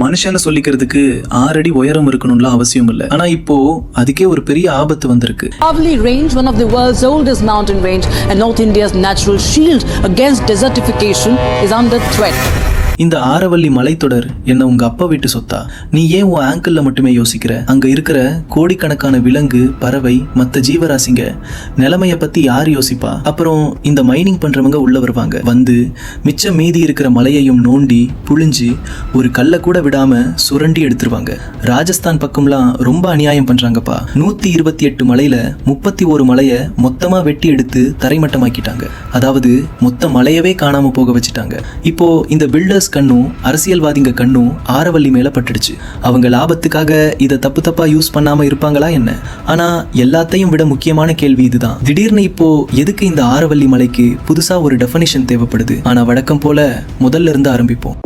மனுஷன்னு சொல்லிக்கிறதுக்கு ஆறடி உயரம் இருக்கணும்லாம் அவசியம் இல்லை ஆனா இப்போ அதுக்கே ஒரு பெரிய ஆபத்து வந்திருக்கு Aravalli Range, one of the world's oldest mountain range and North India's natural shield against desertification, is under threat. இந்த ஆரவல்லி மலைத்தொடர் என்ன உங்க அப்பா வீட்டு சொத்தா. நீ ஏன் உன் ஆங்கிள் மட்டுமே யோசிக்கிற? அங்க இருக்கிற கோடிக்கணக்கான விலங்கு பறவை மத்த ஜீவராசிங்க நிலைமைய பத்தி யார் யோசிப்பா? அப்புறம் இந்த மைனிங் பண்றவங்க உள்ள வருவாங்க. வந்து மிச்சம் மீதி இருக்கிற மலையையும் நோண்டி புழிஞ்சு ஒரு கல்லை கூட விடாம சுரண்டி எடுத்துருவாங்க. ராஜஸ்தான் பக்கம்லாம் ரொம்ப அநியாயம் பண்றாங்கப்பா. நூத்தி இருபத்தி எட்டு மலையில முப்பத்தி ஒரு மலைய மொத்தமா வெட்டி எடுத்து தரைமட்டமாக்கிட்டாங்க. அதாவது மொத்த மலையவே காணாம போக வச்சுட்டாங்க. இப்போ இந்த பில்டர்ஸ் கண்ணும் அரசியல்வாதிங்க கண்ணும் ஆரவல்லி மேல பட்டுடுச்சு. அவங்க லாபத்துக்காக இதை தப்பு தப்பா யூஸ் பண்ணாம இருப்பாங்களா என்ன? ஆனா எல்லாத்தையும் விட முக்கியமான கேள்வி இதுதான். திடீர்னு இப்போ எதுக்கு இந்த ஆரவல்லி மலைக்கு புதுசா ஒரு டெஃபனிஷன் தேவைப்படுது? ஆனா வழக்கம் போல முதல்ல இருந்து ஆரம்பிப்போம்.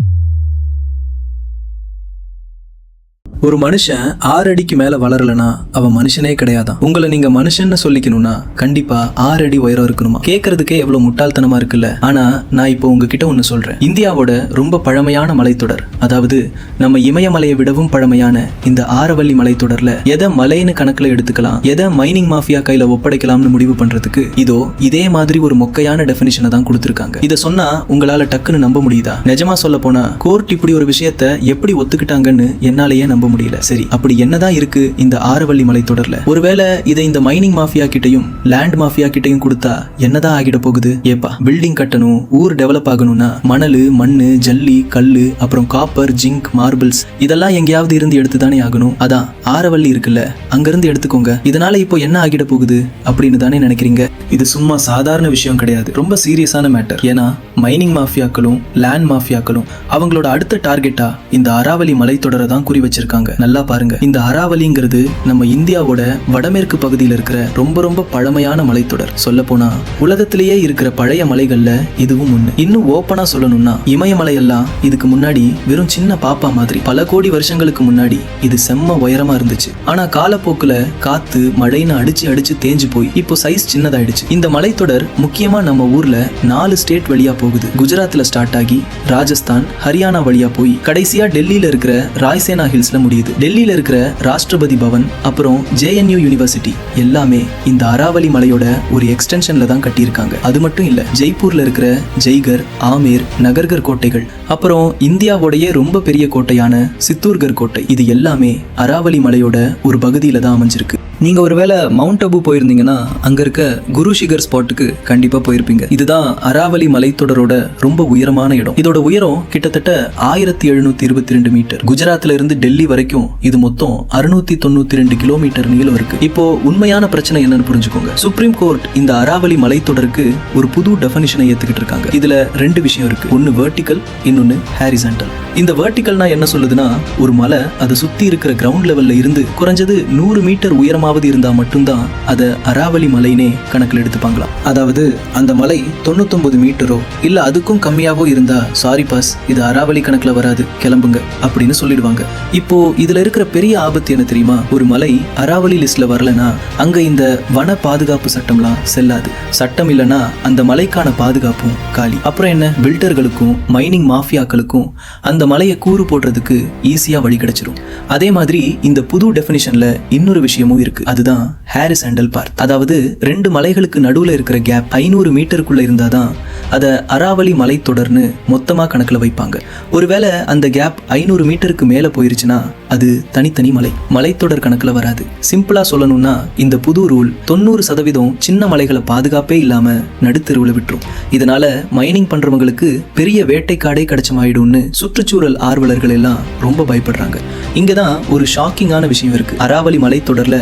ஒரு மனுஷன் ஆறு அடிக்கு மேல வளரலனா அவன் மனுஷனே கிடையாதான். உங்களை நீங்க மனுஷன்னு சொல்லிக்கணும்னா கண்டிப்பா ஆறு அடி உயரம் இருக்கணுமா? கேட்கறதுக்கே எவ்வளவு முட்டாள்தனமா இருக்குல்ல? ஆனா நான் இப்போ உங்ககிட்ட ஒண்ணு சொல்றேன். இந்தியாவோட ரொம்ப பழமையான மலைத்தொடர் அதாவது நம்ம இமயமலையை விடவும் பழமையான இந்த ஆரவல்லி மலைத்தொடர்ல எதை மலைன்னு கணக்குல எடுத்துக்கலாம் எதை மைனிங் மாஃபியா கையில ஒப்படைக்கலாம்னு முடிவு பண்றதுக்கு இதோ இதே மாதிரி ஒரு மொக்கையான டெபினிஷனை தான் கொடுத்துருக்காங்க. இதை சொன்னா உங்களால டக்குன்னு நம்ப முடியுதா? நிஜமா சொல்ல போனா கோர்ட் இப்படி ஒரு விஷயத்த எப்படி ஒத்துக்கிட்டாங்கன்னு என்னாலேயே நம்ப முடியல. சரி அப்படி என்னதான் இருக்கு இந்த ஆரவள்ளி மலை தொடர்ல? ஒருவேளை இதை இந்த மைனிங் மாஃபியா கிட்டயும் லேண்ட் மாஃபியா கிட்டயும் கொடுத்தா என்னதான் ஆகிட போகுது? ஏப்பா பில்டிங் கட்டணும் ஊர் டெவலப் ஆகணும்னா மணல் மண்ணு ஜல்லி கல்லு அப்புறம் காப்பர் ஜிங்க் மார்பிள்ஸ் இதெல்லாம் எங்கேயாவது இருந்து எடுத்து தானே ஆகணும். அதான் ஆரவள்ளி இருக்குல்ல அங்கிருந்து எடுத்துக்கோங்க. இதனால இப்போ என்ன ஆகிட போகுது அப்படின்னு தானே நினைக்கிறீங்க? இது சும்மா சாதாரண விஷயம் கிடையாது. ரொம்ப சீரியஸான மேட்டர் ஏன்னா மைனிங் மாஃபியாக்களும் லேண்ட் மாஃபியாக்களும் அவங்களோட அடுத்த டார்கெட்டா இந்த அராவலி மலைத்தொடரை தான் குறி வச்சிருக்காங்க. நல்லா பாருங்க. இந்த அராவலிங்கிறது நம்ம இந்தியாவோட வடமேற்கு பகுதியில் இருக்கிற ரொம்ப ரொம்ப பழமையான மலைத்தொடர். சொல்ல போனா உலகத்திலேயே இருக்கிற பழைய மலைகள்ல இதுவும் ஒண்ணு. இன்னும் ஓப்பனா சொல்லணும்னா இமயமலை எல்லாம் இதுக்கு முன்னாடி வெறும் சின்ன பாப்பா மாதிரி பல கோடி வருஷங்களுக்கு முன்னாடி இது செம்ம உயரமா இருந்துச்சு. ஆனா காலப்போக்குல காத்து மழைன்னு அடிச்சு அடிச்சு தேஞ்சு போய் இப்போ சைஸ் சின்னதாயிடுச்சு. இந்த மலைத்தொடர் முக்கியமா நம்ம ஊர்ல நாலு ஸ்டேட் வழியா போகுது. குஜராத்ல ஸ்டார்ட் ஆகி ராஜஸ்தான் ஹரியானா வழியா போய் கடைசியா டெல்லியில இருக்கிற ராய்சேனா ஹில்ஸ்ல முடியுது டெல்லியில இருக்கிற ராஷ்டிரபதி பவன் அப்புறம் ஜேஎன்யூ யூனிவர்சிட்டி எல்லாமே இந்த அராவலி மலையோட ஒரு எக்ஸ்டென்ஷன்ல தான் கட்டியிருக்காங்க. அது மட்டும் இல்ல ஜெய்ப்பூர்ல இருக்கிற ஜெய்கர் ஆமேர் நகர்கர் கோட்டைகள் அப்புறம் இந்தியாவோடைய ரொம்ப பெரிய கோட்டையான சித்தூர்கர் கோட்டை இது எல்லாமே அராவலி மலையோட ஒரு பகுதியில தான் அமைஞ்சிருக்கு. நீங்கள் ஒருவேளை மவுண்ட் அபு போயிருந்தீங்கன்னா அங்கே இருக்க குரு ஷிகர் ஸ்பாட்டுக்கு கண்டிப்பாக போயிருப்பீங்க. இதுதான் அராவலி மலைத்தொடரோட ரொம்ப உயரமான இடம். இதோட உயரம் கிட்டத்தட்ட ஆயிரத்தி எழுநூத்தி இருபத்தி ரெண்டு மீட்டர். குஜராத்ல இருந்து டெல்லி வரைக்கும் இது மொத்தம் அறுநூத்தி தொண்ணூத்தி ரெண்டு கிலோமீட்டர் நீளம் இருக்கு. இப்போ உண்மையான பிரச்சனை என்னன்னு புரிஞ்சுக்கோங்க. சுப்ரீம் கோர்ட் இந்த அராவலி மலைத்தொடருக்கு ஒரு புது டெஃபனிஷனை ஏத்துக்கிட்டு இருக்காங்க. இதுல ரெண்டு விஷயம் இருக்கு. ஒன்னு வேர்டிக்கல் இன்னொன்னு ஹாரிசன்டல் இந்த வேர்டிக்கல்னா என்ன சொல்லுதுன்னா ஒரு மலை அதை சுத்தி இருக்கிற கிரவுண்ட் லெவல்ல இருந்து குறைஞ்சது நூறு மீட்டர் உயரமாவது இருந்தால் மட்டும்தான் அதை அராவலி மலைனே கணக்கில் எடுத்துப்பாங்களாம் அதாவது அந்த மலை தொண்ணூத்தொன்பது மீட்டரோ இல்லை அதுக்கும் கம்மியாவோ இருந்தா சாரி பாஸ் இது அராவலி கணக்கில் வராது கிளம்புங்க அப்படின்னு சொல்லிடுவாங்க. இப்போ இதுல இருக்கிற பெரிய ஆபத்து என்ன தெரியுமா? ஒரு மலை அராவலி லிஸ்ட்ல வரலனா அங்க இந்த வன பாதுகாப்பு சட்டம்லாம் செல்லாது. சட்டம் இல்லனா அந்த மலைக்கான பாதுகாப்பும் காலி. அப்புறம் என்ன? பில்டர்களுக்கும் மைனிங் மாஃபியாக்களுக்கும் அந்த மலையை கூறு போடுறதுக்கு ஈஸியா வழி கிடைச்சிரும். அதே மாதிரி இந்த புது டெஃபினிஷன்ல இன்னொரு விஷயமும் இருக்கு. அதுதான் ஹாரிஸ் அண்டல் பார்க். அதாவது ரெண்டு மலைகளுக்கு நடுவுல இருக்கிற கேப் ஐநூறு மீட்டருக்குள்ள இருந்தாதான் அதை அராவலி மலைத்தொடர்னு மொத்தமா கணக்குல வைப்பாங்க. ஒருவேளை அந்த கேப் ஐநூறு மீட்டருக்கு மேல போயிருச்சுன்னா அது தனித்தனி மலை. மலைத்தொடர் கணக்குல வராது. சிம்பிளா சொல்லணும்னா இந்த புது ரூல் தொண்ணூறு சதவீதம் சின்ன மலைகளை பாதுகாப்பே இல்லாம நடுத்தருவில் விட்டுரும். இதனால மைனிங் பண்றவங்களுக்கு பெரிய வேட்டைக்காடே கிடைச்சமாயிடும்னு சுற்றுச்சூழல் ஆர்வலர்கள் எல்லாம் ரொம்ப பயப்படுறாங்க. இங்கதான் ஒரு ஷாக்கிங்கான விஷயம் இருக்கு. அராவலி மலைத்தொடர்ல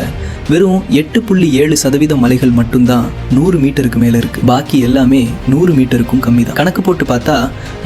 வெறும் எட்டு புள்ளி ஏழு சதவீத மலைகள் மட்டும்தான் நூறு மீட்டருக்கு மேலே இருக்கு. பாக்கி எல்லாமே நூறு மீட்டருக்கும் கம்மி தான் கணக்கு போட்டு பார்த்தா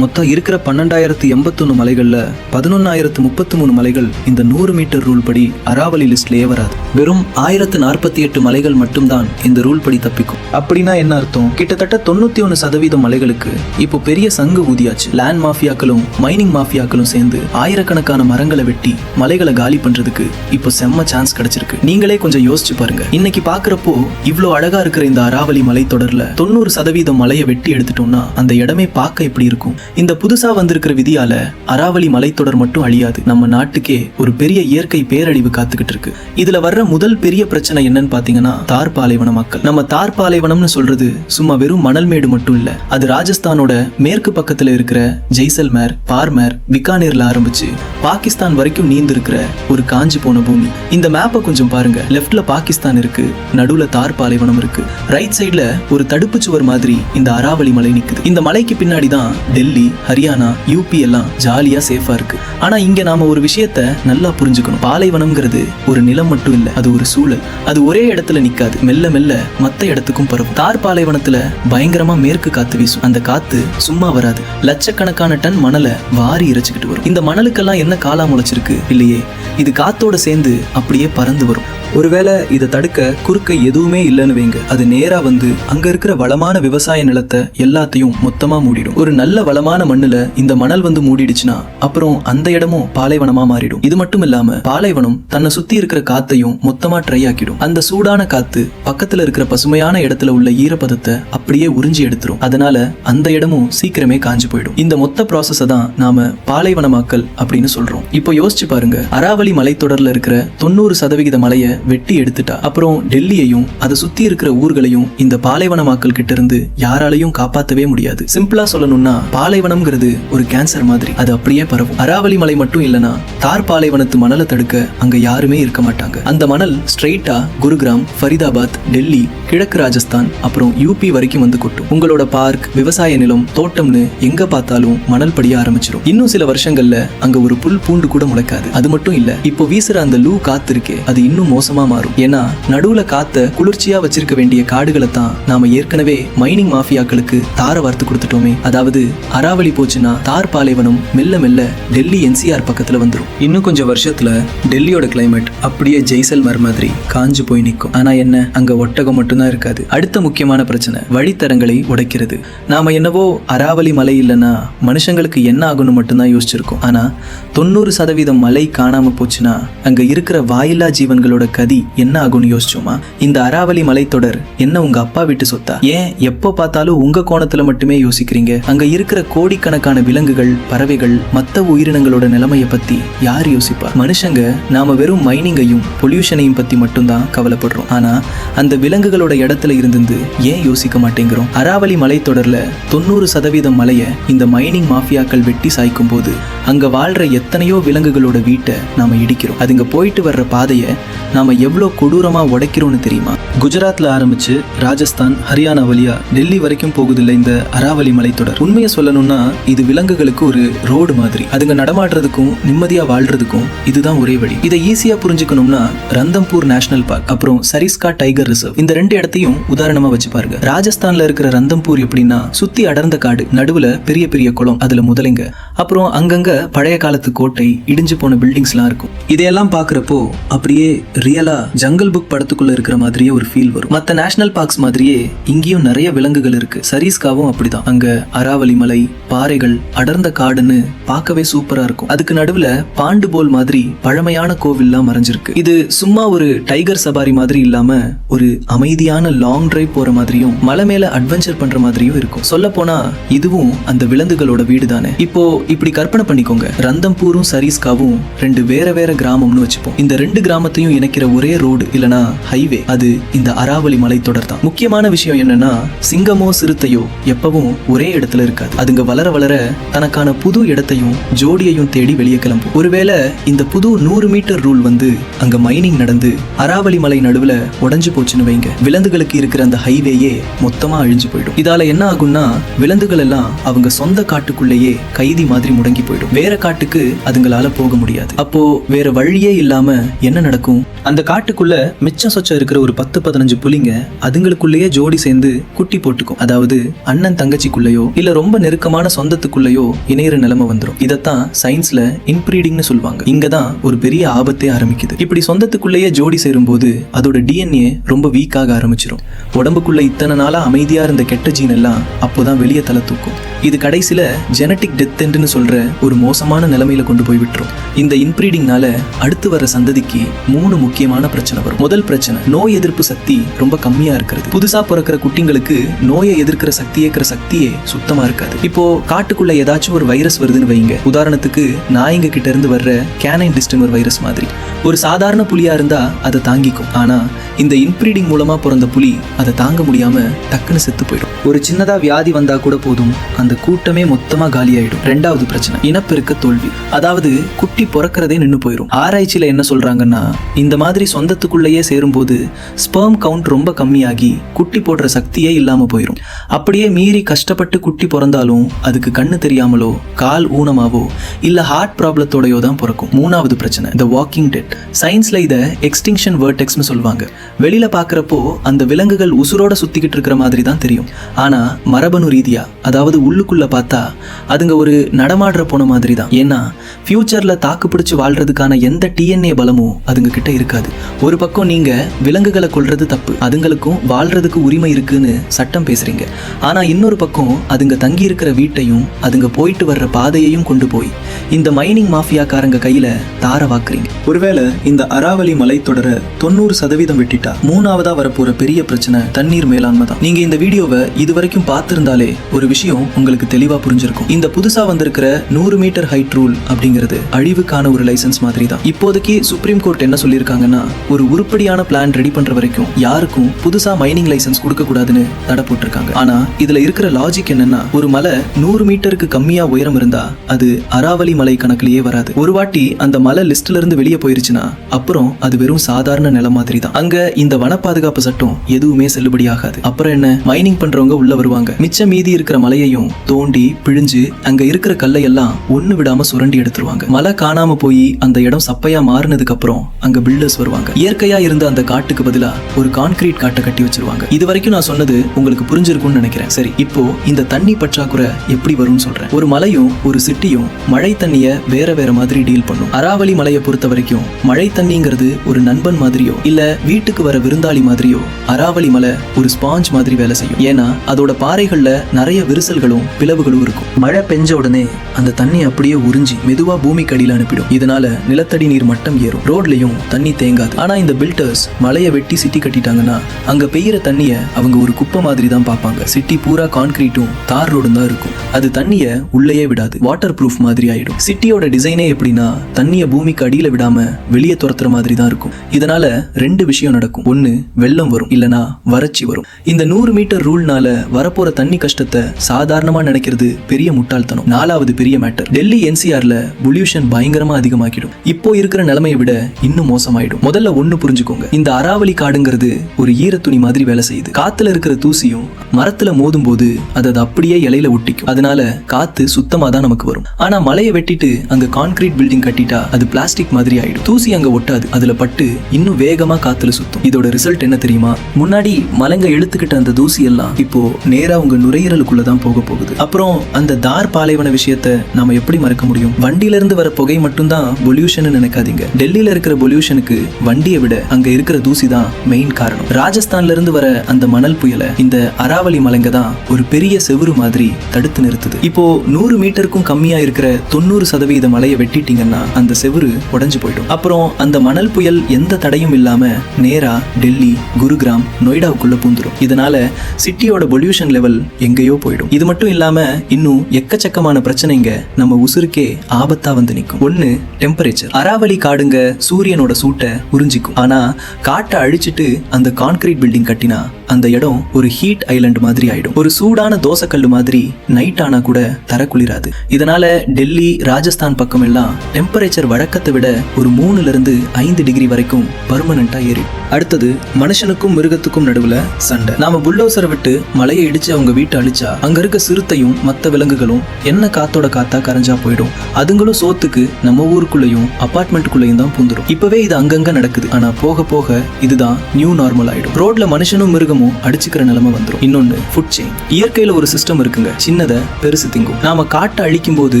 மொத்தம் இருக்கிற பன்னெண்டாயிரத்து எண்பத்தொன்னு மலைகளில் பதினொன்னாயிரத்து முப்பத்தி மூணு மலைகள் இந்த நூறு மீட்டர் ரூல் படி அராவலி லிஸ்ட்லேயே வராது. வெறும் ஆயிரத்து நாற்பத்தி எட்டு மலைகள் மட்டும்தான் இந்த ரூல் படி தப்பிக்கும். அப்படின்னா என்ன அர்த்தம்? கிட்டத்தட்ட தொண்ணூத்தி ஒன்று சதவீதம் மலைகளுக்கு இப்போ பெரிய சங்கு ஊதியாச்சு. லேண்ட் மாஃபியாக்களும் மைனிங் மாஃபியாக்களும் சேர்ந்து ஆயிரக்கணக்கான மரங்களை வெட்டி மலைகளை காலி பண்ணுறதுக்கு இப்போ செம்ம சான்ஸ் கிடைச்சிருக்கு. நீங்களே கொஞ்சம் கொஞ்சம் யோசிச்சு பாருங்க. இன்னைக்கு பாக்குறப்போ இவ்வளவு அழகா இருக்கிற இந்த அராவளி மலைத்தொடர்ல தொண்ணூறு சதவீதம் மலையை வெட்டி எடுத்துட்டோம்னா அந்த இடமே பார்க்க எப்படி இருக்கும்? இந்த புதுசா வந்திருக்கிற விதியால அராவலி மலைத்தொடர் மட்டும் அழியாது. நம்ம நாட்டுக்கே ஒரு பெரிய இயற்கை பேரழிவு காத்துக்கிட்டு இருக்கு. இதுல வர்ற முதல் பெரிய பிரச்சனை என்னன்னு பாத்தீங்கன்னா தார் பாலைவன மக்கள். நம்ம தார் பாலைவனம்னு சொல்றது சும்மா வெறும் மணல் மேடு மட்டும் இல்ல. அது ராஜஸ்தானோட மேற்கு பக்கத்துல இருக்கிற ஜெய்சல்மேர் பார்மேர் பிகானேர்ல ஆரம்பிச்சு பாகிஸ்தான் வரைக்கும் நீந்து இருக்கிற ஒரு காஞ்சி போன பூமி. இந்த மேப்பை கொஞ்சம் பாருங்க. லெஃப்ட்ல பாகிஸ்தான் இருக்கு நடுவுல தார் பாலைவனம் இருக்கு. ரைட் சைடுல ஒரு தடுப்பு சுவர் மாதிரி இந்த அராவளி மலை நிக்குது. இந்த மலைக்கு பின்னாடி தான் டெல்லி ஹரியானா யூபி எல்லாம் ஜாலியா சேஃபா இருக்கு. ஆனா இங்க நாம ஒரு விஷயத்த நல்லா புரிஞ்சுக்கணும். பாலைவனம்ங்கிறது ஒரு நிலம் மட்டும் இல்ல அது ஒரு சூழல். அது ஒரே இடத்துல நிக்காது. மெல்ல மெல்ல மத்த இடத்துக்கும் பரவும். தார் பாலைவனத்துல பயங்கரமா மேற்கு காத்து வீசும். அந்த காத்து சும்மா வராது. லட்சக்கணக்கான டன் மணலை வாரி இறைச்சிக்கிட்டு வரும். இந்த மணலுக்கெல்லாம் என்ன காலா முளைச்சிருக்கு இல்லையே? இது காத்தோட சேர்ந்து அப்படியே பறந்து வரும். ஒருவேளை இதை தடுக்க குறுக்க எதுவுமே இல்லைன்னு வைங்க. அது நேரா வந்து அங்க இருக்கிற வளமான விவசாய நிலத்தை எல்லாத்தையும் மொத்தமா மூடிடும். ஒரு நல்ல வளமான மண்ணுல இந்த மணல் வந்து மூடிடுச்சுன்னா அப்புறம் அந்த இடமும் பாலைவனமா மாறிடும். இது மட்டும் இல்லாம பாலைவனம் தன்னை சுத்தி இருக்கிற காத்தையும் மொத்தமா ட்ரை ஆக்கிடும். அந்த சூடான காத்து பக்கத்துல இருக்கிற பசுமையான இடத்துல உள்ள ஈரப்பதத்தை அப்படியே உறிஞ்சி எடுத்துரும். அதனால அந்த இடமும் சீக்கிரமே காஞ்சு போயிடும். இந்த மொத்த ப்ராசஸை தான் நாம பாலைவனமாக்கல் அப்படின்னு சொல்றோம். இப்போ யோசிச்சு பாருங்க. அராவலி மலைத்தொடர்ல இருக்கிற தொண்ணூறு சதவிகித மலையை வெட்டி எடுத்துட்டா. அப்புறம் டெல்லியையும் அதை சுத்தி இருக்கிற ஊர்களையும் இந்த பாலைவனமாக்கல் கிட்ட இருந்து யாராலையும் காப்பாத்தவே முடியாது. சிம்பிளா சொல்லணும்னா பாலைவனம்ங்கிறது ஒரு கேன்சர் மாதிரி. அது அப்படியே பரவும். அராவலி மலை மட்டும் இல்லனா தார் பாலைவனத்து மணலை தடுக்க அங்க யாருமே இருக்க மாட்டாங்க. அந்த மணல் ஸ்ட்ரெயிட்டா குருகிராம் ஃபரிதாபாத் டெல்லி கிழக்கு ராஜஸ்தான் அப்புறம் யூபி வரைக்கும் வந்து கொட்டும். உங்களோட பார்க் விவசாய நிலம் தோட்டம்னு எங்க பார்த்தாலும் மணல் படிய ஆரம்பிச்சிடும் இன்னும் சில வருஷங்கள்ல அங்க ஒரு புல் பூண்டு கூட முளைக்காது. அது மட்டும் இல்ல இப்போ வீசுற அந்த லூ காத்து இருக்கே அது இன்னும் மோசம் மாறும். ஏன்னா நடுவுல காத்த குளிர்ச்சியா வச்சிருக்க வேண்டிய காடுகளை தான் நாம ஏற்கனவே மைனிங் மாஃபியாக்களுக்கு தார வார்த்து கொடுத்துட்டோமே. அதாவது அராவளி போச்சுன்னா தார் பாலைவனம் மெல்ல மெல்ல டெல்லி என்சிஆர் பக்கத்துல வந்துடும் இன்னும் கொஞ்சம் வருஷத்துல டெல்லியோட கிளைமேட் அப்படியே ஜெய்சல்மர் மாதிரி காஞ்சு போய் நிற்கும். ஆனா என்ன அங்க ஒட்டகம் மட்டும்தான் இருக்காது. அடுத்த முக்கியமான பிரச்சனை வழித்தரங்களை உடைக்கிறது. நாம என்னவோ அறாவளி மலை இல்லைன்னா மனுஷங்களுக்கு என்ன ஆகும்னு மட்டும்தான் யோசிச்சிருக்கோம். ஆனா தொண்ணூறு சதவீதம் மலை காணாம போச்சுன்னா அங்க இருக்கிற வாயில்லா ஜீவன்களோட கதி என்ன ஆகும்னு யோசிச்சோமா? இந்த அராவலி மலைத்தொடர் என்ன உங்க அப்பா வீட்டு சொத்தா? ஏன் எப்போ பார்த்தாலும் உங்க கோணத்துல மட்டுமே யோசிக்கிறீங்க? அங்க இருக்கிற கோடிக்கணக்கான விலங்குகள் பறவைகள் மத்த உயிரினங்களோட நிலைமைய பத்தி யார் யோசிப்பா மனுஷங்க நாம வெறும் மைனிங்கையும் பொல்யூஷனையும் பத்தி மட்டும்தான் கவலைப்படுறோம். ஆனா அந்த விலங்குகளோட இடத்துல இருந்து ஏன் யோசிக்க மாட்டேங்கிறோம்? அராவலி மலைத்தொடர்ல தொண்ணூறு சதவீதம் மலையை இந்த மைனிங் மாஃபியாக்கள் வெட்டி சாய்க்கும் போது அங்க வாழ்ற எத்தனையோ விலங்குகளோட வீட்டை நாம இடிக்கிறோம். அதுங்க போயிட்டு வர்ற பாதையை நாம எவ்வளோ கொடூரமா உடைக்கிறோம்னு தெரியுமா? குஜராத்ல ஆரம்பிச்சு ராஜஸ்தான் ஹரியானா வழியா டெல்லி வரைக்கும் போகுதில்ல இந்த அராவளி மலைத்தொடர் உண்மையை சொல்லணும்னா இது விலங்குகளுக்கு ஒரு ரோடு மாதிரி. அதுங்க நடமாடுறதுக்கும் நிம்மதியா வாழ்றதுக்கும் இதுதான் ஒரே வழி. இதை ஈஸியா புரிஞ்சுக்கணும்னா ரந்தம்பூர் நேஷனல் பார்க் அப்புறம் சரிஸ்கா டைகர் ரிசர்வ். இந்த ரெண்டு இடத்தையும் உதாரணமா வச்சு பாருங்க. ராஜஸ்தான்ல இருக்கிற ரந்தம்பூர் எப்படின்னா சுத்தி அடர்ந்த காடு நடுவுல பெரிய பெரிய குளம் அதுல முதலைங்க. அப்புறம் அங்கங்க பழைய காலத்து கோட்டை இடிஞ்சு போன பில்டிங்ஸ்லாம் இருக்கும். இதையெல்லாம் பார்க்கறப்போ அப்படியே ரியலா ஜங்கல் புக் படத்துக்குள்ள இருக்கிற மாதிரியே ஒரு ஃபீல் வரும். மத்த நேஷனல் பார்க்ஸ் மாதிரியே இங்கேயும் நிறைய விலங்குகள் இருக்கு. சரீஸ்காவும் அப்படிதான். அங்க அராவலி மலை பாறைகள் அடர்ந்த காடுன்னு பார்க்கவே சூப்பரா இருக்கும். அதுக்கு நடுவுல பாண்டு போல் மாதிரி பழமையான கோவில்லாம் மறைஞ்சிருக்கு. இது சும்மா ஒரு டைகர் சபாரி மாதிரி இல்லாம ஒரு அமைதியான லாங் டிரைவ் போற மாதிரியும் மலை மேல அட்வென்ச்சர் பண்ற மாதிரியும் இருக்கும். சொல்ல போனா இதுவும் அந்த விலங்குகளோட வீடு தானே இப்போ இப்படி கற்பனை பண்ணி பண்ணிக்கோங்க. ரந்தம்பூரும் சரிஸ்காவும் ரெண்டு வேற வேற கிராமம்னு வச்சுப்போம். இந்த ரெண்டு கிராமத்தையும் இணைக்கிற ஒரே ரோடு இல்லனா ஹைவே. அது இந்த அராவளி மலைத்தொடர் தான். முக்கியமான விஷயம் என்னன்னா சிங்கமோ சிறுத்தையோ எப்பவும் ஒரே இடத்துல இருக்காது. அதுங்க வளர வளர தனக்கான புது இடத்தையும் ஜோடியையும் தேடி வெளியே கிளம்பும். ஒருவேளை இந்த புது நூறு மீட்டர் ரூல் வந்து அங்க மைனிங் நடந்து அராவலி மலை நடுவுல உடஞ்சு போச்சுன்னு வைங்க. விலங்குகளுக்கு இருக்கிற அந்த ஹைவேயே மொத்தமா அழிஞ்சு போயிடும். இதால என்ன ஆகும்னா விலங்குகள் எல்லாம் அவங்க சொந்த காட்டுக்குள்ளேயே கைதி மாதிரி முடங்கி போயிடும். வேற காட்டுக்கு அதுங்களால போக முடியாது. அப்போ வேற வழியே இல்லாம என்ன நடக்கும்? அந்த காட்டுக்குள்ள மிச்சம் சொச்சம் இருக்கிற ஒரு பத்து பதினஞ்சு புலிங்க அதுங்களுக்குள்ளேயே ஜோடி சேர்ந்து குட்டி போட்டுக்கும். அதாவது அண்ணன் தங்கச்சிக்குள்ளேயோ இல்ல ரொம்ப நெருக்கமான சொந்தத்துக்குள்ளேயோ இணையிற நிலைமை வந்துடும் இதைத்தான் சயின்ஸ்ல இன்பிரீடிங்னு சொல்லுவாங்க. இங்கதான் ஒரு பெரிய ஆபத்தே ஆரம்பிக்குது. இப்படி சொந்தத்துக்குள்ளேயே ஜோடி சேரும்போது அதோட டிஎன்ஏ ரொம்ப வீக்காக ஆரம்பிச்சிடும் உடம்புக்குள்ள இத்தனை நாளா அமைதியா இருந்த கெட்ட ஜீன் எல்லாம் அப்போதான் வெளியே தலை தூக்கும். இது கடைசியில ஜெனட்டிக் டெத்ன்னு சொல்ற ஒரு மோசமான நிலைமையில கொண்டு போய் விட்டுரும். இந்த இன்ப்ரீடிங்னால அடுத்து வர சந்ததிக்கு மூணு முக்கியமான பிரச்சனை வரும். முதல் பிரச்சனை நோய் எதிர்ப்பு சக்தி ரொம்ப கம்மியா இருக்கிறது. புதுசா பிறக்கிற குட்டிங்களுக்கு நோயை எதிர்க்கிற சக்தி ஏற்கிற சக்தியே சுத்தமா இருக்காது. இப்போ காட்டுக்குள்ள ஏதாச்சும் ஒரு வைரஸ் வருதுன்னு வைங்க. உதாரணத்துக்கு நாய்ங்க கிட்ட இருந்து வர்ற கேனைன் டிஸ்டமர் வைரஸ் மாதிரி. ஒரு சாதாரண புலியா இருந்தா அதை தாங்கிக்கும். ஆனா இந்த இன்ப்ரீடிங் மூலமா பிறந்த புலி அதை தாங்க முடியாம டக்குன்னு செத்து போயிடும். ஒரு சின்னதா வியாதி வந்தா கூட போதும். அந்த கூட்டமே மொத்தமா காலியாயிடும். ரெண்டாவது பிரச்சனை இனப்பெருக்க தோல்வி. அதாவது குட்டி பிறக்கிறதே நின்று போயிடும் ஆராய்ச்சியில என்ன சொல்றாங்கன்னா இந்த மாதிரி சொந்தத்துக்குள்ளேயே சேரும்போது ஸ்பெர்ம் கவுண்ட் ரொம்ப கம்மியாகி குட்டி போடுற சக்தியே இல்லாம போயிடும் அப்படியே மீறி கஷ்டப்பட்டு குட்டி பிறந்தாலும் அதுக்கு கண்ணு தெரியாமலோ கால் ஊனமாவோ இல்ல ஹார்ட் ப்ராப்ளத்தோடயோ தான் பிறக்கும். மூணாவது பிரச்சனை த வாக்கிங் டெட் சயின்ஸ்ல இதை எக்ஸ்டிங்ஷன் வேர்டெக்ஸ்னு சொல்லுவாங்க. வெளியில பாக்குறப்போ அந்த விலங்குகள் உசுரோட சுத்திக்கிட்டு இருக்கிற மாதிரி தான் தெரியும். ஆனா மரபணு ரீதியா அதாவது உள்ளுக்குள்ள பார்த்தா அதுங்க ஒரு நடமாடுற போன மாதிரி தான் ஏன்னா ஃபியூச்சரில் தாக்கு பிடிச்சி வாழ்றதுக்கான எந்த டிஎன்ஏ பலமும் அதுங்க கிட்ட இருக்காது. ஒரு பக்கம் நீங்க விலங்குகளை கொல்றது தப்பு அதுங்களுக்கும் வாழ்றதுக்கு உரிமை இருக்குன்னு சட்டம் பேசுறீங்க. ஆனா இன்னொரு பக்கம் அதுங்க தங்கி இருக்கிற வீட்டையும் அதுங்க போயிட்டு வர்ற பாதையையும் கொண்டு போய் இந்த மைனிங் மாஃபியாக்காரங்க கையில தார வாக்குறீங்க. ஒருவேளை இந்த அராவலி மலைத்தொடரை தொண்ணூறு சதவீதம் வெட்டிட்டா மூணாவதா வரப்போற பெரிய பிரச்சனை தண்ணீர் மேலாண்மை தான். நீங்க இந்த வீடியோவை இதுவரைக்கும் பார்த்திருந்தாலே ஒரு விஷயம் உங்களுக்கு தெளிவா புரிஞ்சிருக்கும். இந்த புதுசா வந்திருக்கிற நூறு மீட்டர் ஹைட் ரூல் அப்படிங்கிறது அழிவுக்கான ஒரு லைசன்ஸ் மாதிரி தான் இப்போதைக்கு சுப்ரீம் கோர்ட் என்ன சொல்லியிருக்காங்கன்னா ஒரு உருப்படியான பிளான் ரெடி பண்ற வரைக்கும் யாருக்கும் புதுசா மைனிங் லைசன்ஸ் கொடுக்க கூடாதுன்னு தடை போட்டிருக்காங்க. ஆனா இதுல இருக்கிற லாஜிக் என்னன்னா ஒரு மலை நூறு மீட்டருக்கு கம்மியா உயரம் இருந்தா அது அராவலி மலை கணக்கிலேயே வராது. ஒரு வாட்டி அந்த மலை லிஸ்ட்ல இருந்து வெளியே போயிருச்சுன்னா அப்புறம் அது வெறும் சாதாரண நிலம் மாதிரி தான் அங்க இந்த வன பாதுகாப்பு சட்டம் எதுவுமே செல்லுபடி ஆகாது. அப்புறம் என்ன? மைனிங் பண்றவங்க உள்ள வருவாங்க. மிச்சம் மீதி இருக்கிற மலையையும் தோண்டி பிழிஞ்சு அங்க இருக்கிற கல்லை எல்லாம் ஒன்று விடாம சுரண்டி எடுத்துருவாங்க. மலை காணாம போய் அந்த இடம் சப்பையா மாறினதுக்கு அப்புறம் அங்க பில்டர்ஸ் வருவாங்க. இயற்கையா இருந்த அந்த காட்டுக்கு பதிலா ஒரு கான்கிரீட் காட்டை கட்டி வச்சிருவாங்க. இது வரைக்கும் நான் சொன்னது உங்களுக்கு புரிஞ்சிருக்கும்னு நினைக்கிறேன். சரி இப்போ இந்த தண்ணி பற்றாக்குறை எப்படி வரும்னு சொல்றேன். ஒரு மலையும் ஒரு சிட்டியும் மழை தண்ணிய வேற வேற மாதிரி டீல் பண்ணும். அராவலி மலையை பொறுத்த வரைக்கும் மழை தண்ணிங்கிறது ஒரு நண்பன் மாதிரியோ இல்ல வீட்டுக்கு வர விருந்தாளி மாதிரியோ அராவலி மலை ஒரு ஸ்பாஞ்ச் மாதிரி வேலை செய்யும். ஏன்னா அதோட பாறைகள்ல நிறைய விரிசல்களும் பிளவுகளும் இருக்கும். மழை பெஞ்ச உடனே அந்த தண்ணி அப்படியே உறிஞ்சி மெதுவா பூமிக்கு அடியில் அனுப்பிடும். இதனால நிலத்தடி நீர் மட்டம் ஏறும். ரோட்லயும் தண்ணி தேங்காது. ஆனா இந்த பில்டர்ஸ் மலையை வெட்டி சிட்டி கட்டிட்டாங்கன்னா அங்க பெய்யற தண்ணிய அவங்க ஒரு குப்பை மாதிரி தான் பார்ப்பாங்க. சிட்டி பூரா கான்கிரீட்டும் தார் ரோடும் தான் இருக்கும். அது தண்ணிய உள்ளேயே விடாது. வாட்டர் ப்ரூஃப் மாதிரி ஆயிடும். சிட்டியோட டிசைனே எப்படின்னா தண்ணிய பூமிக்கு அடியில விடாம வெளியே துரத்துற மாதிரி தான் இருக்கும். இதனால ரெண்டு விஷயம் நடக்கும். ஒண்ணு வெள்ளம் வரும். இல்லனா வறட்சி வரும். இந்த நூறு மீட்டர் ரூல்னால வரப்போற தண்ணி கஷ்டத்தை சாதாரணமா நினைக்கிறது பெரிய முட்டாள்தனம். நாலாவது பெரிய மேட்டர். டெல்லி என்சிஆர்ல பொல்யூஷன் பயங்கரமா அதிகமாக்கிடும். இப்போ இருக்கிற நிலைமையை விட இன்னும் மோசமாயிடும். முதல்ல ஒண்ணு புரிஞ்சுக்கோங்க. இந்த அராவலி காடுங்கிறது ஒரு ஈரத்துணி மாதிரி வேலை செய்யுது. காத்துல இருக்கிற தூசியும் மரத்துல மோதும் போது அது அப்படியே இலையில ஒட்டிக்கும். அதனால காத்து சுத்தமா தான் நமக்கு வரும். ஆனா மலையை வெட்டிட்டு அங்க கான்கிரீட் பில்டிங் கட்டிட்டா அது பிளாஸ்டிக் மாதிரி ஆயிடும். தூசி அங்க ஒட்டாது. அதுல பட்டு இன்னும் வேகமா காத்துல சுத்தும். இதோட ரிசல்ட் என்ன தெரியுமா? முன்னாடி மலைங்க இழுத்துக்கிட்ட அந்த தூசி எல்லாம் இப்போ நேரா உங்க நுரையீரலுக்குள்ள தான் போக போகுது. அப்புறம் அந்த தார் பாலைவன விஷயத்த நம்ம எப்படி மறக்க முடியும்? வண்டியில இருந்து வர புகை மட்டும்தான் பொல்யூஷன் நினைக்காதீங்க. டெல்லியில இருக்கிற பொல்யூஷனுக்கு வண்டியை விட அங்க இருக்கிற தூசி தான் மெயின் காரணம். ராஜஸ்தான்ல இருந்து வர அந்த மணல் புயலை இந்த அராவலி மலைங்க தான் ஒரு பெரிய செவுரு மாதிரி தடுத்து நிறுத்துது. இப்போ நூறு மீட்டருக்கும் கம்மியா இருக்கிற தொண்ணூறு சதவீத மலையை வெட்டிட்டீங்கன்னா அந்த செவுரு உடஞ்சு போயிடும். அப்புறம் அந்த மணல் புயல் எந்த தடையும் இல்லாம நேரா டெல்லி குருகிராம் நொய்டாவுக்குள்ள பூந்துரும். இதனால சிட்டியோட பொல்யூஷன் லெவல் எங்கேயோ போயிடும். இது மட்டும் இல்லாம இன்னும் எக்கச்சக்கமான பிரச்சனைங்க நம்ம உசுருக்கே ஆபத்தா வந்து நிற்கும் ஒண்ணு டெம்பரேச்சர் அராவலி காடுங்க சூரியனோட சூட்டை உறிஞ்சிக்கும். ஆனா காட்டை அழிச்சிட்டு அந்த கான்கிரீட் பில்டிங் கட்டினா அந்த இடம் ஒரு ஹீட் ஐலண்ட் மாதிரி ஆயிடும். ஒரு சூடான தோசைக்கல் மாதிரி நைட் ஆனா கூட தர குளிராது. இதனால டெல்லி ராஜஸ்தான் பக்கம் எல்லாம் டெம்பரேச்சர் வழக்கத்தை விட ஒரு மூணுல இருந்து ஐந்து டிகிரி வரைக்கும் பர்மனண்டா ஏறி. அடுத்தது மனுஷனுக்கும் மிருகத்துக்கும் நடுவுல சண்டை. நாம புல்டோசரை விட்டு மலையை இடிச்சு அவங்க வீட்டை அழிச்சா அங்க இருக்க சிறுத்தையும் மத்த விலங்குகளும் என்ன காத்தோட காத்தா கரைஞ்சா போயிடும். அதுங்களும் சோத்துக்கு நம்ம ஊருக்குள்ளேயும் அபார்ட்மெண்ட்டுக்குள்ளேயும் தான் பூந்துடும் இப்பவே இது அங்கங்க நடக்குது. ஆனா போக போக இதுதான் நியூ நார்மல் ஆயிடும். ரோட்ல மனுஷனும் மிருகமும் அடிச்சுக்கிற நிலைமை வந்துடும் இன்னொன்னு ஃபுட் செயின் இயற்கையில ஒரு சிஸ்டம் இருக்குங்க. சின்னதை பெருசு திங்கும். நாம காட்டை அழிக்கும் போது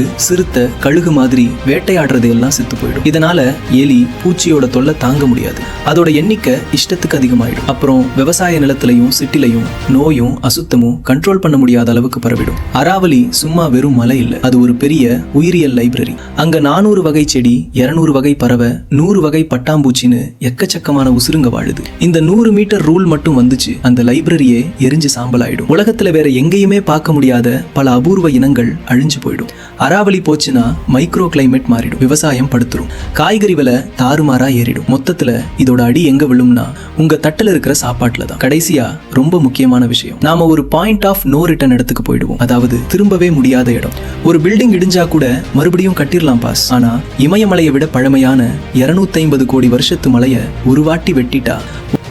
சிறுத்தை கழுகு மாதிரி வேட்டையாடுறது எல்லாம் செத்து போயிடும். இதனால எலி பூச்சியோட தொல்லை தாங்க முடியாது. அதோட எண்ணிக்கை இஷ்டத்துக்கு அதிகமாயிடும். அப்புறம் விவசாய நிலத்திலையும் சிட்டிலையும் நோயும் அசுத்தமும் கண்ட்ரோல் பண்ண முடியாத அளவுக்கு பரவிடும். அராவலி சும்மா வெறும் மலை இல்லை. அது ஒரு பெரிய உயிரியல் லைப்ரரி. அங்க நானூறு வகை செடி இருநூறு வகை பறவை நூறு வகை பட்டாம்பூச்சின்னு எக்கச்சக்கமான உசுருங்க வாழுது. இந்த நூறு மீட்டர் ரூல் மட்டும் வந்துச்சு அந்த லைப்ரரியே எரிஞ்சு சாம்பலாயிடும். உலகத்துல வேற எங்கேயுமே பார்க்க முடியாத பல அபூர்வ இனங்கள் அழிஞ்சு போயிடும். அராவலி போச்சுன்னா மைக்ரோ கிளைமேட் மாறிடும் விவசாயம் படுத்துரும். காய்கறி விலை தாறுமாறா ஏறிடும். மொத்தத்துல இதோட அடி எங்க விழும்னா உங்க தட்டுல இருக்கிற சாப்பாட்டுல தான். கடைசியா ரொம்ப முக்கியமான விஷயம் நாம ஒரு பாயிண்ட் ஆஃப் நோ ரிட்டர்ன் இடத்துக்கு போயிடுவோம். அதாவது திரும்பவே முடியாத இடம். ஒரு பில்டிங் இடிஞ்சா கூட மறுபடியும் கட்டிடலாம் பாஸ். ஆனா இமயமலையை விட பழமையான 250 ஐம்பது கோடி வருஷத்து மலையை உருவாட்டி வெட்டிட்டா.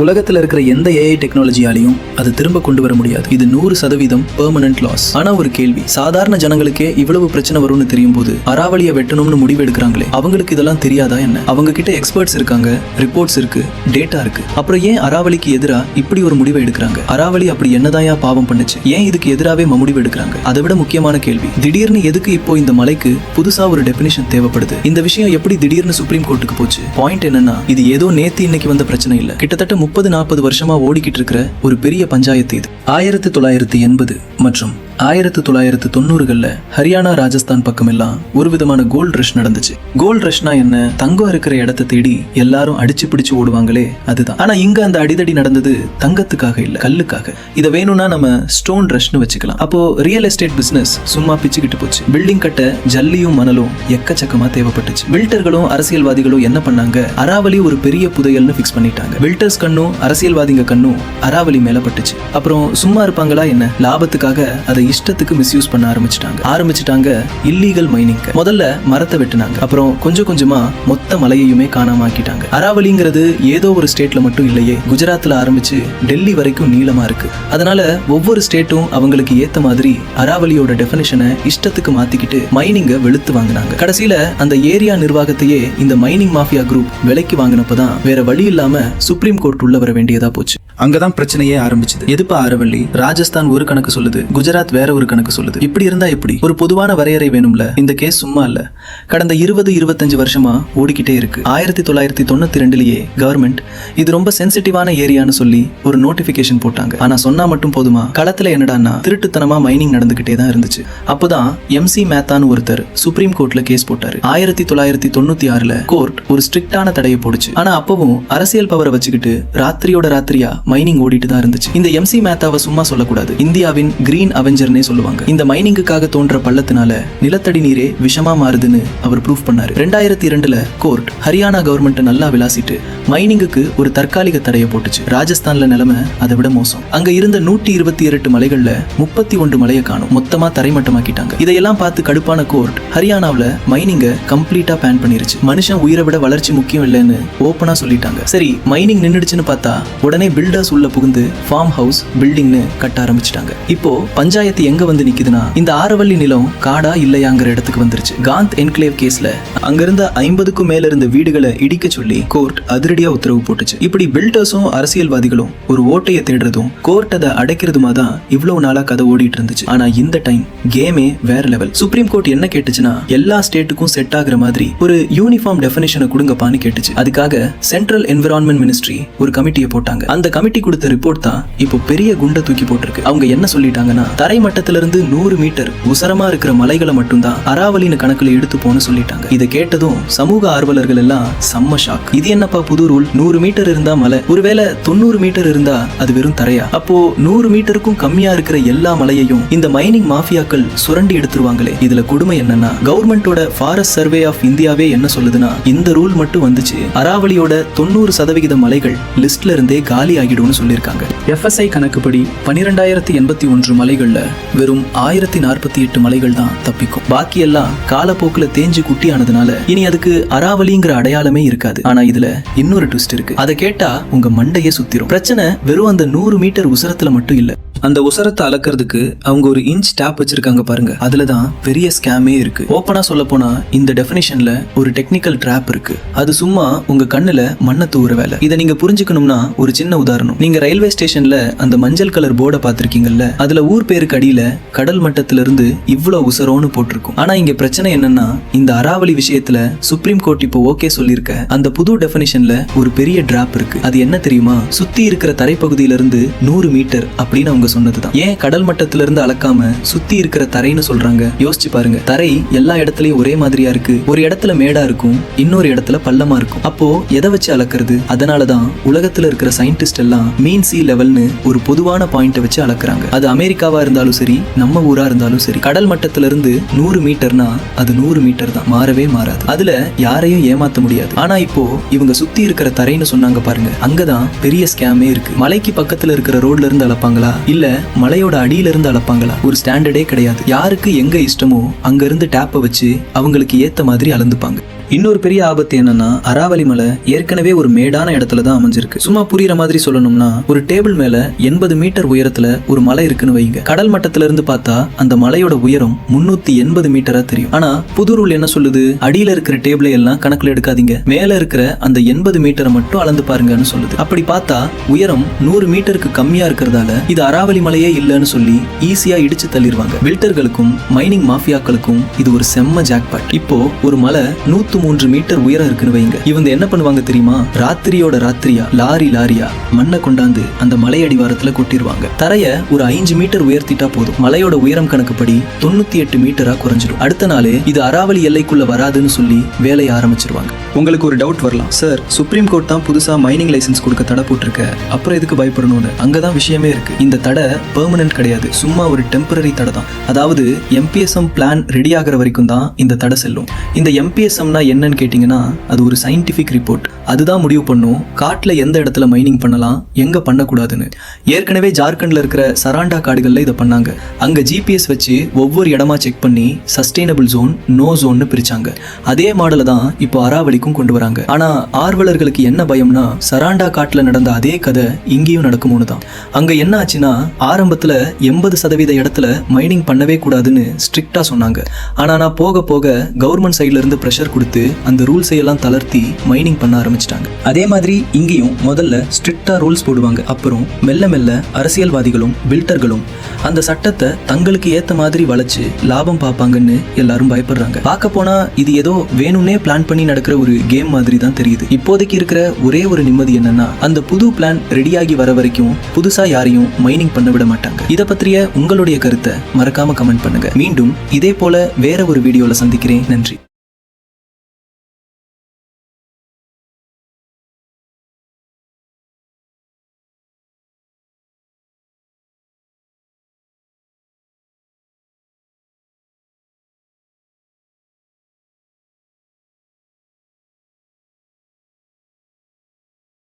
உலகத்துல இருக்கிற எந்த ஏஐ டெக்னாலஜியாலையும் அது திரும்ப கொண்டு வர முடியாது. இது நூறு சதவீதம் பெர்மனன்ட் லாஸ் ஆனா ஒரு கேள்வி. சாதாரண ஜனங்களுக்கே இவ்வளவு பிரச்சனை வரும்னு தெரியும் போது அறாவளியை வெட்டணும்னு முடிவு எடுக்கிறாங்களே அவங்களுக்கு இதெல்லாம் தெரியாதா என்ன? அவங்க கிட்ட எக்ஸ்பர்ட்ஸ் இருக்காங்க ரிப்போர்ட்ஸ் இருக்கு டேட்டா இருக்கு. அப்புறம் ஏன் அறாவளிக்கு எதிரா இப்படி ஒரு முடிவை எடுக்கிறாங்க? அறாவளி அப்படி என்னதாயா பாவம் பண்ணுச்சு? ஏன் இதுக்கு எதிராவே முடிவு எடுக்கிறாங்க? அதை விட முக்கியமான கேள்வி. திடீர்னு எதுக்கு இப்போ இந்த மலைக்கு புதுசா ஒரு டெபினிஷன் தேவைப்படுது. இந்த விஷயம் எப்படி திடீர்னு சுப்ரீம் கோர்ட்டுக்கு போச்சு? பாயிண்ட் என்னன்னா இது ஏதோ நேத்து இன்னைக்கு வந்த பிரச்சனை இல்ல. கிட்டத்தட்ட முப்பது நாற்பது வருஷமா ஓடிக்கிட்டு இருக்கிற ஒரு பெரிய பஞ்சாயத்து இது. ஆயிரத்தி தொள்ளாயிரத்தி எண்பது மற்றும் ஆயிரத்தி தொள்ளாயிரத்து தொண்ணூறுகள்ல ஹரியானா ராஜஸ்தான் பக்கம் எல்லாம் ஒரு விதமான கோல்ட் ரஷ் நடந்துச்சு. கோல்ட் ரஷ்னா என்ன? தங்கம் இருக்கிற இடத்தை தேடி எல்லாரும் அடிச்சு பிடிச்சு ஓடுவாங்களே அதுதான். ஆனா இங்க அந்த அடிதடி நடந்தது தங்கத்துக்காக இல்ல கல்லுக்காக. இதை வேணும்னா நம்ம ஸ்டோன் ரஷ்னு வச்சுக்கலாம். அப்போ ரியல் எஸ்டேட் பிசினஸ் சும்மா பிச்சுக்கிட்டு போச்சு. பில்டிங் கட்ட ஜல்லியும் மணலும் எக்கச்சக்கமா தேவைப்பட்டுச்சு. வில்டர்களும் அரசியல்வாதிகளும் என்ன பண்ணாங்க? அராவலி ஒரு பெரிய புதையல்னு ஃபிக்ஸ் பண்ணிட்டாங்க. வில்டர்ஸ் கண்ணும் அரசியல்வாதிங்க கண்ணும் அராவலி மேல பட்டுச்சு. அப்புறம் சும்மா இருப்பாங்களா என்ன? லாபத்துக்காக அதை இஷ்டத்துக்கு மிஸ்யூஸ் பண்ண ஆரம்பிச்சிட்டாங்க. ஆரம்பிச்சிட்டாங்க இல்லீகல் மைனிங் முதல்ல மரத்தை வெட்டினாங்க. அப்புறம் கொஞ்சம் கொஞ்சமா மொத்த மலையையுமே காணாம ஆக்கிட்டாங்க. அராவலிங்கிறது ஏதோ ஒரு ஸ்டேட்ல மட்டும் இல்லையே குஜராத்ல ஆரம்பிச்சு டெல்லி வரைக்கும் நீளமா இருக்கு. அதனால ஒவ்வொரு ஸ்டேட்டும் அவங்களுக்கு ஏத்த மாதிரி அராவலியோட டெஃபினிஷனை இஷ்டத்துக்கு மாத்திக்கிட்டு மைனிங்கை வெளுத்து வாங்கினாங்க. கடைசியில அந்த ஏரியா நிர்வாகத்தையே இந்த மைனிங் மாஃபியா குரூப் விலைக்கு வாங்கினப்பதான் வேற வழி இல்லாம சுப்ரீம் கோர்ட் உள்ள வர வேண்டியதா போச்சு. அங்கதான் பிரச்சனையே ஆரம்பிச்சது. எதுப்பா ஆரவள்ளி ராஜஸ்தான் ஒரு கணக்கு சொல்லுது குஜராத் வேற ஒரு கணக்கு சொல்லுது. இப்படி இருந்தா எப்படி? ஒரு பொதுவான வரையறை வேணும்ல? இந்த கேஸ் சும்மா இல்ல. கடந்த இருபது இருபத்தஞ்சு வருஷமா ஓடிக்கிட்டே இருக்கு. ஆயிரத்தி தொள்ளாயிரத்தி தொண்ணூத்தி ரெண்டுலயே கவர்மெண்ட் இது ரொம்ப சென்சிட்டிவான ஏரியான்னு சொல்லி ஒரு நோட்டிபிகேஷன் போட்டாங்க. ஆனா சொன்னா மட்டும் போதுமா? களத்துல என்னடான்னா திருட்டுத்தனமா மைனிங் நடந்துகிட்டே தான் இருந்துச்சு. அப்போதான் எம்சி மேத்தான் மேத்தான்னு ஒருத்தர் சுப்ரீம் கோர்ட்ல கேஸ் போட்டாரு. ஆயிரத்தி தொள்ளாயிரத்தி தொண்ணூத்தி ஆறுல கோர்ட் ஒரு ஸ்ட்ரிக்டான தடையை போடுச்சு. ஆனா அப்பவும் அரசியல் பவரை வச்சுக்கிட்டு ராத்திரியோட ராத்திரியா மைனிங் ஓடிட்டு தான் இருந்துச்சு. இந்த எம்சி மேத்தாவை சும்மா சொல்லக்கூடாது. இந்தியாவின் கிரீன் அவெஞ்சர்னே சொல்லுவாங்க. இந்த மைனிங்குக்காக தோன்ற பள்ளத்தினால நிலத்தடி நீரே விஷமா மாறுதுன்னு அவர் ப்ரூஃப் பண்ணாரு. ரெண்டாயிரத்தி இரண்டுல கோர்ட் ஹரியானா கவர்மெண்ட் நல்லா விளாசிட்டு மைனிங்குக்கு ஒரு தற்காலிக தடையை போட்டுச்சு. ராஜஸ்தான்ல நிலைமை அதை விட மோசம். அங்க இருந்த நூற்றி இருபத்தி எட்டு மலைகள்ல முப்பத்தி ஒன்று மலையை காணும். மொத்தமா தரைமட்டமாக்கிட்டாங்க. இதையெல்லாம் பார்த்து கடுப்பான கோர்ட் ஹரியானாவுல மைனிங்க கம்ப்ளீட்டா பேன் பண்ணிருச்சு. மனுஷன் உயிரை விட வளர்ச்சி முக்கியம் இல்லைன்னு ஓப்பனா சொல்லிட்டாங்க. சரி மைனிங் நின்னுடுச்சுன்னு பார்த்தா உடனே பில்டர்ஸ் உள்ள புகுந்து ஃபார்ம் ஹவுஸ் பில்டிங்னு கட்ட ஆரம்பிச்சிட்டாங்க. இப்போ பஞ்சாயத்து எங்க வந்து நிக்குதுன்னா இந்த ஆரவள்ளி நிலம் காடா இல்லையாங்கிற இடத்துக்கு வந்துருச்சு. காந்த் என்க்ளேவ் கேஸ்ல அங்கிருந்த ஐம்பதுக்கும் மேல இருந்த வீடுகளை இடிக்க சொல்லி கோர்ட் அதிரடியா உத்தரவு போட்டுச்சு. இப்படி பில்டர்ஸும் அரசியல்வாதிகளும் ஒரு ஓட்டையை தேடுறதும் கோர்ட் அதை அடைக்கிறதுமா தான் இவ்வளவு நாளா கதை ஓடிட்டு இருந்துச்சு. ஆனா இந்த டைம் கேமே வேற லெவல் சுப்ரீம் கோர்ட் என்ன கேட்டுச்சுன்னா எல்லா ஸ்டேட்டுக்கும் செட் ஆகுற மாதிரி ஒரு யூனிஃபார்ம் டெஃபினேஷனை கொடுங்கப்பான்னு கேட்டுச்சு. அதுக்காக சென்ட்ரல் என்விரான்மெண்ட் மினிஸ்ட்ரி ஒரு கமிட்டியை போட்டாங்க. அந்த கமிட்டி கொடுத்த ரிப்போர்ட் தான் இப்போ பெரிய குண்டை தூக்கி போட்டிருக்கு. அவங்க என்ன சொல்லிட்டாங்கன்னா தரை மட்டத்துல நூறு மீட்டர் உசரமா இருக்கிற மலைகளை மட்டும்தான் அராவலின்னு கணக்குல எடுத்து போன்னு சொல்லிட்டாங்க. இதை கேட்டதும் சமூக ஆர்வலர்கள் எல்லாம் செம்ம ஷாக் இது என்னப்பா புது ரூல் நூறு மீட்டர் இருந்தா மலை. ஒருவேளை தொண்ணூறு மீட்டர் இருந்தா அது வெறும் தரையா? அப்போ நூறு மீட்டருக்கும் கம்மியா இருக்கிற எல்லா மலையையும் இந்த மைனிங் மாஃபியாக்கள் சுரண்டி எடுத்துருவாங்களே. இதுல கொடுமை என்னன்னா கவர்மெண்டோட ஃபாரஸ்ட் சர்வே ஆஃப் இந்தியாவே என்ன சொல்லுதுன்னா இந்த ரூல் மட்டும் வந்துச்சு. அராவலியோட தொண்ணூறு சதவிகித மலைகள் லிஸ்ட்ல இருந்தே காலி ஆகிடும்னு சொல்லியிருக்காங்க. எஃப்எஸ்ஐ கணக்குப்படி பனிரெண்டாயிரத்தி எண்பத்தி ஒன்று மலைகள்ல வெறும் ஆயிரத்தி நாற்பத்தி எட்டு மலைகள் தான் தப்பிக்கும். பாக்கி எல்லாம் காலப்போக்குல தேஞ்சு குட்டியானதுனால இனி அதுக்கு அராவலிங்கிற அடையாளமே இருக்காது. ஆனா இதுல இன்னொரு ட்விஸ்ட் இருக்கு. அதை கேட்டா உங்க மண்டையே சுத்திரும். பிரச்சனை வெறும் அந்த நூறு மீட்டர் உசரத்துல மட்டும் இல்லை. அந்த உசரத்தை அளக்கிறதுக்கு அவங்க ஒரு இன்ச் டேப் வச்சிருக்காங்க பாருங்க. அதுல தான் பெரிய ஸ்கேமே இருக்கு. ஓப்பனா சொல்ல போனா இந்த டெஃபினிஷன்ல ஒரு டெக்னிக்கல் ட்ராப் இருக்கு. அது சும்மா உங்க கண்ணுல மண்ணை தூர வேலை. இதை நீங்க புரிஞ்சுக்கணும்னா ஒரு சின்ன உதாரணம். நீங்க ரயில்வே ஸ்டேஷன்ல அந்த மஞ்சள் கலர் போர்டை பார்த்திருக்கீங்கல்ல அதுல ஊர் பேருக்கு அடியில கடல் மட்டத்துல இருந்து இவ்வளவு உசரோன்னு போட்டிருக்கும். ஆனா இங்க பிரச்சனை என்னன்னா இந்த அராவளி விஷயத்துல சுப்ரீம் கோர்ட் இப்போ ஓகே சொல்லியிருக்க அந்த புது டெபினிஷன்ல ஒரு பெரிய டிராப் இருக்கு. அது என்ன தெரியுமா? சுத்தி இருக்கிற தரைப்பகுதியில இருந்து நூறு மீட்டர் அப்படின்னு அவங்க சொன்னதுதான் ஏன் கடல் மட்டத்துல இருந்து அளக்காம சுத்தி இருக்கிற தரைன்னு சொல்றாங்க? யோசிச்சு பாருங்க. தரை எல்லா இடத்துலயும் ஒரே மாதிரியா இருக்கு. ஒரு இடத்துல மேடா இருக்கும் இன்னொரு இடத்துல பள்ளமா இருக்கும். அப்போ எதை வச்சு அளக்கிறது? அதனாலதான் உலகத்துல இருக்கிற சயின்டிஸ்ட் எல்லாம் மீன் சி லெவல்னு ஒரு பொதுவான பாயிண்ட்டை வச்சு அளக்குறாங்க. அது அமெரிக்காவா இருந்தாலும் சரி நம்ம ஊரா இருந்தாலும் சரி. கடல் மட்டத்துல இருந்து நூறு மீட்டர்னா அது நூறு மீட்டர் தான். மாறவே மாறாது. அதுல யாரையும் ஏமாத்த முடியாது. ஆனா இப்போ இவங்க சுத்தி இருக்கிற தரைன்னு சொன்னாங்க பாருங்க. அங்கதான் பெரிய ஸ்கேமே இருக்கு. மலைக்கு பக்கத்துல இருக்கிற ரோட்ல இருந்து அளப்பாங்களா? இல்ல மலையோட அடியில இருந்து அளப்பாங்களா? ஒரு ஸ்டாண்டர்டே கிடையாது. யாருக்கு எங்க இஷ்டமோ அங்க இருந்து டேப்பை வச்சு அவங்களுக்கு ஏத்த மாதிரி அளந்துப்பாங்க. இன்னொரு பெரிய ஆபத்து என்னன்னா அராவலி மலை ஏற்கனவே ஒரு மேடான இடத்துல தான் அமைஞ்சிருக்கு. சும்மா புரியுற மாதிரி சொல்லணும்னா ஒரு டேபிள் மேல எண்பது மீட்டர் உயரத்துல ஒரு மலை இருக்குன்னு வைங்க. கடல் மட்டத்துல இருந்து பார்த்தா அந்த மலையோட உயரம் முன்னூத்தி எண்பது மீட்டரா தெரியும். ஆனா புது ரூல் என்ன சொல்லுது? அடியில இருக்கிற டேபிளை எல்லாம் கணக்குல எடுக்காதீங்க. மேல இருக்கிற அந்த எண்பது மீட்டரை மட்டும் அளந்து பாருங்கன்னு சொல்லுது. அப்படி பார்த்தா உயரம் நூறு மீட்டருக்கு கம்மியா இருக்கிறதால இது அராவலி மலையே இல்லைன்னு சொல்லி ஈஸியா இடிச்சு தள்ளிடுவாங்க பில்டர்களுக்கும் மைனிங் மாஃபியாக்களுக்கும் இது ஒரு செம்ம ஜாக்பாட் இப்போ ஒரு மலை நூத்து மூன்று மீட்டர் உயரம் இருக்குன்னு வைங்க. இவங்க என்ன பண்ணுவாங்க தெரியுமா? ராத்திரியோட ராத்திரியா? லாரி லாரியா? மண்ணை கொண்டாந்து அந்த மலை அடிவாரத்துல கொட்டிடுவாங்க தரைய ஒரு ஐந்து மீட்டர் உயர்த்திட்டா போதும். மலையோட உயரம் கணக்குப்படி தொண்ணூத்தி எட்டு மீட்டரா குறைஞ்சிடும். அடுத்த நாள் இது அராவலி எல்லைக்குள்ள வராதுன்னு சொல்லி வேலையை ஆரம்பிச்சிருவாங்க. உங்களுக்கு ஒரு டவுட் வரலாம். சார் சுப்ரீம் கோர்ட் தான் புதுசா மைனிங் லைசன்ஸ் கொடுக்க தடை போட்டிருக்க. அப்புறம் எதுக்கு பயப்படணும்னு? அங்கதான் விஷயமே இருக்கு. இந்த தடை பெர்மனன்ட் கிடையாது. சும்மா ஒரு டெம்பரரி தடை தான் அதாவது எம்பிஎஸ்எம் பிளான் ரெடி ஆகிற வரைக்கும் தான் இந்த தடை செல்லும். இந்த எம்பிஎஸ்எம்னா என்னன்னு கேட்டிங்கன்னா அது ஒரு சயின்டிஃபிக் ரிப்போர்ட் அதுதான் முடிவு பண்ணும். காட்டில் எந்த இடத்துல மைனிங் பண்ணலாம் எங்கே பண்ணக்கூடாதுன்னு. ஏற்கனவே ஜார்க்கண்டில் இருக்கிற சராண்டா காடுகளில் இதை பண்ணாங்க. அங்கே ஜிபிஎஸ் வச்சு ஒவ்வொரு இடமா செக் பண்ணி சஸ்டைனபிள் ஜோன் நோ ஜோன்னு பிரித்தாங்க அதே மாடலை தான் இப்போ அறாவளிக்கும் கொண்டு வராங்க. ஆனால் ஆர்வலர்களுக்கு என்ன பயம்னா சராண்டா காட்டில் நடந்த அதே கதை இங்கேயும் நடக்குமோன்னு தான். அங்கே என்ன ஆச்சுன்னா ஆரம்பத்தில் எண்பது சதவீத இடத்துல மைனிங் பண்ணவே கூடாதுன்னு ஸ்ட்ரிக்டாக சொன்னாங்க. ஆனால் நான் போக போக கவர்மெண்ட் சைட்லேருந்து ப்ரெஷர் கொடுத்து அந்த ரூல்ஸை எல்லாம் தளர்த்தி மைனிங் பண்ண ஆரம்பிச்சிட்டாங்க. அதே மாதிரி இங்கேயும் முதல்ல ஸ்ட்ரிக்டா ரூல்ஸ் போடுவாங்க. அப்புறம் மெல்ல மெல்ல அரசியல்வாதிகளும் பில்டர்களும் அந்த சட்டத்தை தங்களுக்கு ஏத்த மாதிரி வளைச்சு லாபம் பார்ப்பாங்கன்னு எல்லாரும் பயப்படுறாங்க. பார்க்க போனா இது ஏதோ வேணும்னே பிளான் பண்ணி நடக்கிற ஒரு கேம் மாதிரி தான் தெரியுது. இப்போதைக்கு இருக்கிற ஒரே ஒரு நிம்மதி என்னன்னா அந்த புது பிளான் ரெடியாகி வர வரைக்கும் புதுசா யாரையும் மைனிங் பண்ண விட மாட்டாங்க. இதை பற்றிய உங்களுடைய கருத்தை மறக்காம கமெண்ட் பண்ணுங்க. மீண்டும் இதே போல வேற ஒரு வீடியோல சந்திக்கிறேன். நன்றி.